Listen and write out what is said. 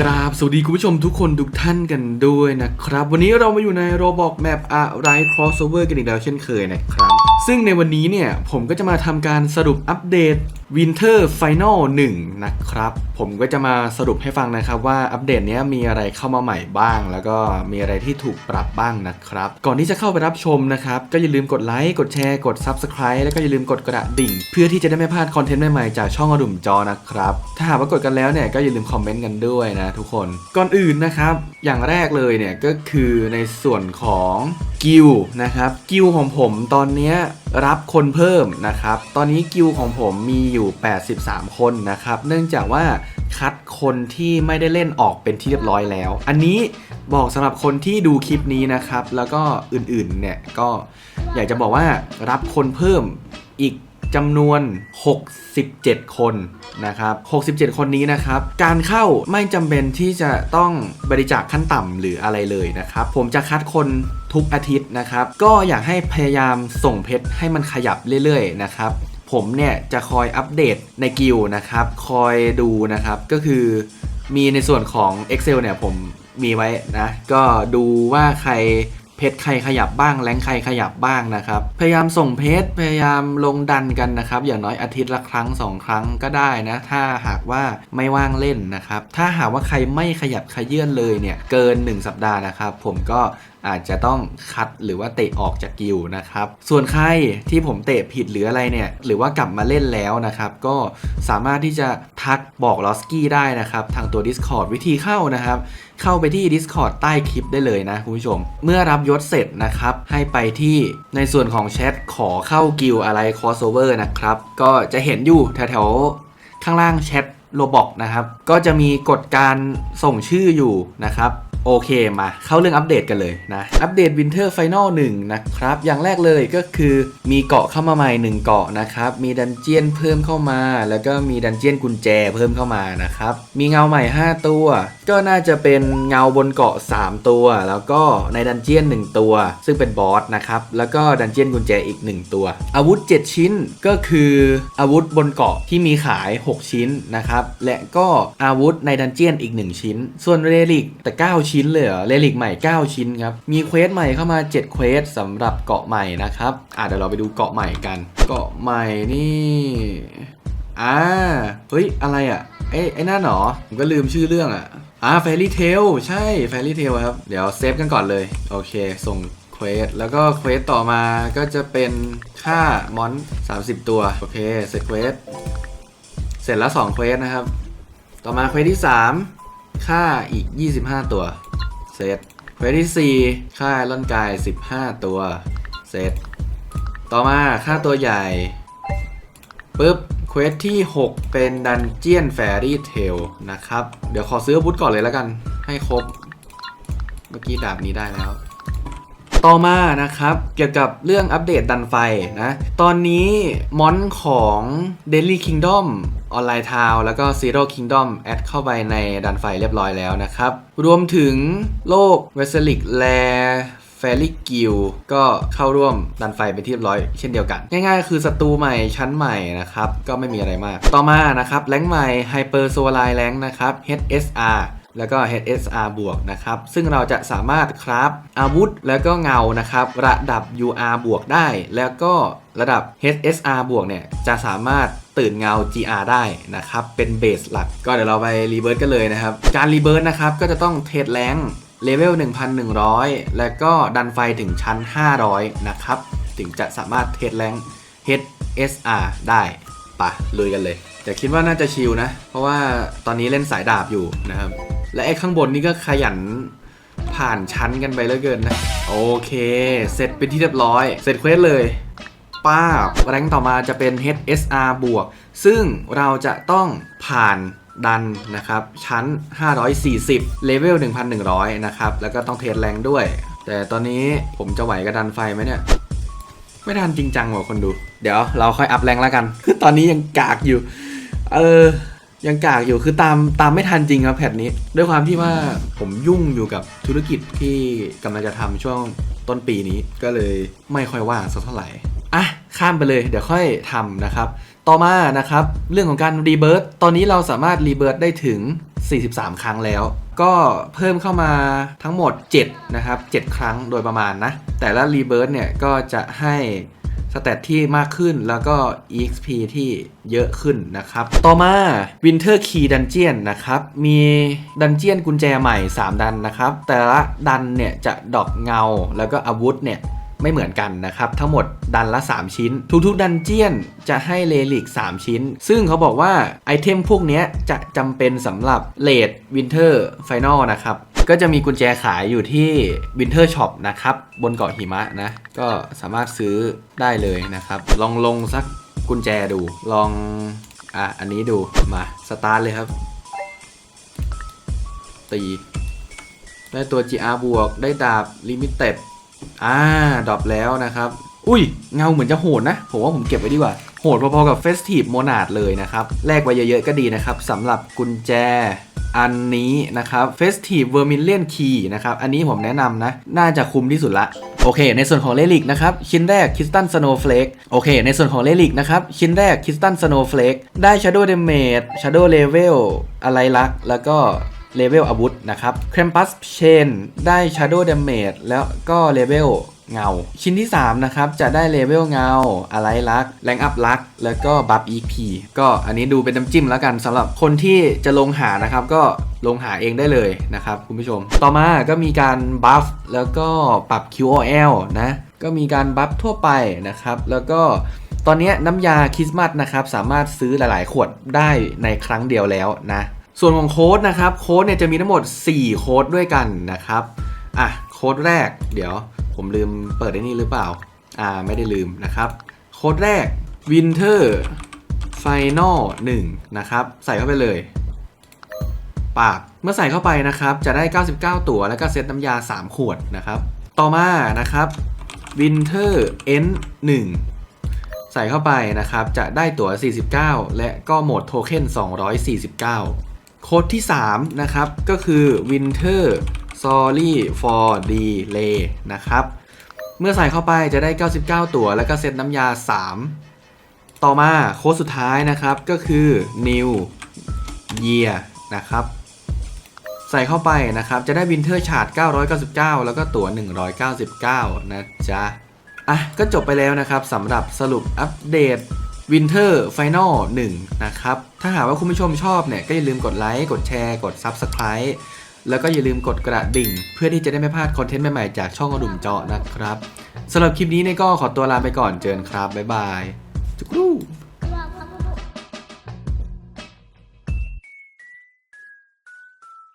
กราบสวัสดีคุณผู้ชมทุกคนทุกท่านกันด้วยนะครับ วันนี้เรามาอยู่ในโรบอกแมปอะไร crossover กันอีกแล้วเช่นเคยนะครับ ซึ่งในวันนี้เนี่ยผมก็จะมาทำการสรุปอัปเดต Winter Final 1 นะครับ ผมก็จะมาสรุปให้ฟังนะครับว่าอัปเดตนี้มีอะไรเข้ามาใหม่บ้าง แล้วก็มีอะไรที่ถูกปรับบ้างนะครับ ก่อนที่จะเข้าไปรับชมนะครับ ก็อย่าลืมกดไลค์กดแชร์กด Subscribe แล้วก็อย่าลืมกดกระดิ่ง เพื่อที่จะได้ไม่พลาดคอนเทนต์ใหม่ๆจากช่องอดุมจอนะครับ ถ้าหากว่ากดกันแล้วเนี่ยก็อย่าลืมคอมเมนต์กันด้วยนะทุกคนก่อนอื่นนะครับอย่างแรกเลยเนี่ยก็คือในส่วนของกิลนะครับกิลของผมตอนนี้รับคนเพิ่มนะครับตอนนี้กิลของผมมีอยู่ 83 คนนะครับเนื่องจากว่าคัดคนที่ไม่ได้เล่นออกเป็นที่เรียบร้อยแล้ว อันนี้บอกสำหรับคนที่ดูคลิปนี้นะครับ แล้วก็อื่นๆเนี่ยก็อยากจะบอกว่ารับคนเพิ่มอีกจำนวน 67 คนนะครับ 67 คนนี้นะครับ การเข้าไม่จำเป็นที่จะต้องบริจาคขั้นต่ำหรืออะไรเลยนะครับ ผมจะคัดคน ทุกอาทิตย์นะครับ ก็อยากให้พยายามส่งเพชรให้มันขยับเรื่อยๆนะครับ ผมเนี่ยจะคอยอัปเดตในกิลนะครับ คอยดูนะครับ ก็คือมีในส่วนของ Excel เนี่ยผมมีไว้นะ ก็ดูว่าใครเพจใครขยับบ้างแรงใครขยับบ้างนะครับ พยายามส่งเพจพยายามลงดันกันนะครับ อย่างน้อยอาทิตย์ละครั้งสองครั้งก็ได้นะ ถ้าหากว่าไม่ว่างเล่นนะครับ ถ้าหากว่าใครไม่ขยับขยื่นเลยเนี่ย เกิน 1 สัปดาห์นะครับ ผมก็อาจจะต้องคัดหรือว่าเตะออกจากกิลนะครับ ส่วนใครที่ผมเตะผิดหรืออะไรเนี่ย หรือว่ากลับมาเล่นแล้วนะครับ ก็สามารถที่จะทักบอกลอสกี้ได้นะครับ ทางตัว Discord วิธีเข้านะครับ เข้าไปที่ Discord ใต้คลิปได้เลยนะคุณผู้ชม เมื่อรับยศเสร็จนะครับ ให้ไปที่ในส่วนของแชทขอเข้ากิลอะไร crossover นะครับ ก็จะเห็นอยู่แถวๆข้างล่างแชทโลบอกนะครับ ก็จะมีกฎการส่งชื่ออยู่นะครับ โอเคมาเข้าเรื่องอัปเดตกันเลยนะ อัปเดต Winter Final 1 นะครับ อย่างแรกเลยก็คือมีเกาะเข้ามาใหม่ 1 เกาะนะครับ มีดันเจียนเพิ่มเข้ามา แล้วก็มีดันเจียนกุญแจเพิ่มเข้ามานะครับ มีเงาใหม่ 5 ตัว ก็น่าจะเป็นเงาบนเกาะ 3 ตัว แล้วก็ในดันเจียน 1 ตัว ซึ่งเป็นบอสนะครับ แล้วก็ดันเจียนกุญแจอีก 1 ตัว อาวุธ 7 ชิ้นก็คืออาวุธบนเกาะที่มีขาย 6 ชิ้นนะครับ และก็อาวุธในดันเจียนอีก 1 ชิ้น ส่วนเรลิกแต่ 9ชิ้นเลยเหรอเรลิกใหม่ 9 ชิ้นครับ มีเควสใหม่เข้ามา 7 เควสสำหรับเกาะใหม่นะครับอะเดี๋ยวเราไปดูเกาะใหม่กัน เกาะใหม่นี่อ่าเฮ้ย อะไรอะเอ้ไอ้นั่นหรอผมก็ลืมชื่อเรื่องอะอ่าแฟรี่เทลใช่แฟรี่เทลครับ เดี๋ยวเซฟกันก่อนเลย โอเค ส่งเควส แล้วก็เควสต่อมาก็จะเป็นค่ามอน 30 ตัว โอเค เสร็จเควส เสร็จแล้ว2เควสนะครับ ต่อมาเควสที่ 3 ค่าอีก 25 ตัว เสร็จเควสที่ 4 ค่าร่อนกาย 15 ตัว เสร็จ ต่อมาค่าตัวใหญ่ปึ๊บเควสที่ 6 เป็นดันเจียนแฟรี่เทลนะครับ เดี๋ยวขอซื้ออาวุธก่อนเลยแล้วกัน ให้ครบ เมื่อกี้ดาบนี้ได้แล้ว ต่อมานะครับ เกี่ยวกับเรื่องอัปเดตดันไฟนะ ตอนนี้มอนของ Daily Kingdom ออนไลน์ทาวแล้วก็ Zero Kingdom แอดเข้าไปในดันไฟเรียบร้อยแล้วนะครับ รวมถึงโลก v e s e l i c แลแฟรี่กิลก็เข้าร่วมดันไฟเป็นที่เรียบร้อย เช่นเดียวกัน ง่ายๆ คือศัตรูใหม่ชั้นใหม่นะครับ ก็ไม่มีอะไรมาก ต่อมานะครับ แรงใหม่ Hyper s o l i แรงนะครับ HSR แล้วก็ HSR บวกนะครับ ซึ่งเราจะสามารถคราฟอาวุธแล้วก็เงานะครับ ระดับ UR บวกได้ แล้วก็ระดับ HSR บวกเนี่ย จะสามารถตื่นเงา GR ได้นะครับ เป็นเบสหลัก ก็เดี๋ยวเราไปรีเบิร์ตกันเลยนะครับ การรีเบิร์ตนะครับ ก็จะต้องเทรดแรงเลเวล 1,100 แล้วก็ดันไฟถึงชั้น 500 นะครับ ถึงจะสามารถเทรดแรง HSR ได้ปะลุยกันเลย แต่คิดว่าน่าจะชิลนะ เพราะว่าตอนนี้เล่นสายดาบอยู่นะครับ และไอ้ข้างบนนี่ก็ขยันผ่านชั้นกันไปเหลือเกินนะ โอเค เสร็จเป็นที่เรียบร้อย เสร็จเควสเลย ป้าแรงต่อมาจะเป็น HSR บวก ซึ่งเราจะต้องผ่านดันนะครับ ชั้น 540 เลเวล 1,100 นะครับ แล้วก็ต้องเทรดแรงด้วย แต่ตอนนี้ผมจะไหวกับดันไฟไหมเนี่ย ไม่ทันจริงจังว่ะคนดู เดี๋ยวเราค่อยอัพแรงแล้วกัน คือตอนนี้ยังกากอยู่ เออ ยังกากอยู่คือตามตามไม่ทันจริงครับแพทนี้ ด้วยความที่ว่าผมยุ่งอยู่กับธุรกิจที่กำลังจะทำช่วงต้นปีนี้ก็เลยไม่ค่อยว่างสักเท่าไหร่อะข้ามไปเลยเดี๋ยวค่อยทำนะครับ ต่อมานะครับ เรื่องของการรีเบิร์ตตอนนี้เราสามารถรีเบิร์ตได้ถึง 43 ครั้งแล้ว ก็เพิ่มเข้ามาทั้งหมด 7 นะครับ 7 ครั้งโดยประมาณนะ แต่ละรีเบิร์ตเนี่ยก็จะให้ สเตตที่มากขึ้นแล้วก็ EXP ที่เยอะขึ้นนะครับ ต่อมา Winter Key Dungeon นะครับ มีดันเจียนกุญแจใหม่ 3 ดันนะครับ แต่ละดันเนี่ยจะดอกเงาแล้วก็อาวุธเนี่ยไม่เหมือนกันนะครับ ทั้งหมดดันละ 3 ชิ้น ทุกๆดันเจียนจะให้เลลิก 3 ชิ้น ซึ่งเขาบอกว่าไอเทมพวกนี้จะจำเป็นสำหรับเลดวินเทอร์ไฟนอลนะครับ ก็จะมีกุญแจขายอยู่ที่ Winter Shop นะครับ บนเกาะหิมะนะ ก็สามารถซื้อได้เลยนะครับ ลองลงสักกุญแจดู ลอง อะ อันนี้ดู มาสตาร์ทเลยครับ ตี ได้ตัว GR บวก ได้ดาบ Limited อ่า ดรอปแล้วนะครับ อุ้ย เงาเหมือนจะโหดนะ ผมว่าผมเก็บไว้ดีกว่า โหดพอๆกับ Festive Monad เลยนะครับ แลกไว้เยอะๆก็ดีนะครับสำหรับกุญแจ อันนี้นะครับ Festive Vermilion Key นะครับ อันนี้ผมแนะนำนะ น่าจะคุ้มที่สุดละ โอเค ในส่วนของเลลิกนะครับ ชิ้นแรก Crystal Snowflake โอเค ในส่วนของเลลิกนะครับ ชิ้นแรก Crystal Snowflake ได้ Shadow Damage Shadow Level อะไรลัก แล้วก็เลเวลอาวุธนะครับ c r a m p u s Chain ได้ Shadow Damage แล้วก็เลเวล เงา ชิ้นที่ 3 นะครับ จะได้เลเวลเงา อะไรลักแรงอัพลัก แล้วก็บัฟ EP ก็อันนี้ดูเป็นน้ำจิ้มแล้วกันสำหรับคนที่จะลงหานะครับ ก็ลงหาเองได้เลยนะครับคุณผู้ชม ต่อมาก็มีการบัฟแล้วก็ปรับ QOL นะ ก็มีการบัฟทั่วไปนะครับ แล้วก็ตอนนี้น้ำยาคริสต์มาสนะครับ สามารถซื้อหลาย ๆ ขวดได้ในครั้งเดียวแล้วนะ ส่วนของโค้ดนะครับ โค้ดเนี่ยจะมีทั้งหมด 4 โค้ดด้วยกันนะครับ อะ โค้ดแรกเดี๋ยว ผมลืมเปิดไอ้นี่หรือเปล่า อ่าไม่ได้ลืมนะครับ โค้ดแรก Winter Final 1 นะครับ ใส่เข้าไปเลย ปาก เมื่อใส่เข้าไปนะครับ จะได้ 99 ตั๋วแล้วก็เซตน้ำยา 3 ขวดนะครับ ต่อมานะครับ Winter N 1ใส่เข้าไปนะครับ จะได้ตั๋ว 49 และก็โหมดโทเค็น249 โค้ดที่ 3 นะครับ ก็คือ Winter Sorry for Delay นะครับ เมื่อใส่เข้าไปจะได้ 99 ตั๋วแล้วก็เซตน้ำยา 3 ต่อมาโค้ดสุดท้ายนะครับก็คือ New Year นะครับ ใส่เข้าไปนะครับจะได้ Winter Chart 999 แล้วก็ตั๋ว 199 นะจ๊ะ อะ ก็จบไปแล้วนะครับสำหรับสรุปอัปเดต Winter Final 1นะครับ ถ้าหากว่าคุณผู้ชมชอบเนี่ย ก็อย่าลืมกดไลค์ กดแชร์ กด Subscribe แล้วก็อย่าลืมกดกระดิ่ง เพื่อที่จะได้ไม่พลาดคอนเทนต์ใหม่ๆจากช่องอดุมเจาะนะครับสำหรับคลิปนี้เนี่ยก็ขอตัวลาไปก่อนเจอกันครับบ๊ายบายจุกรู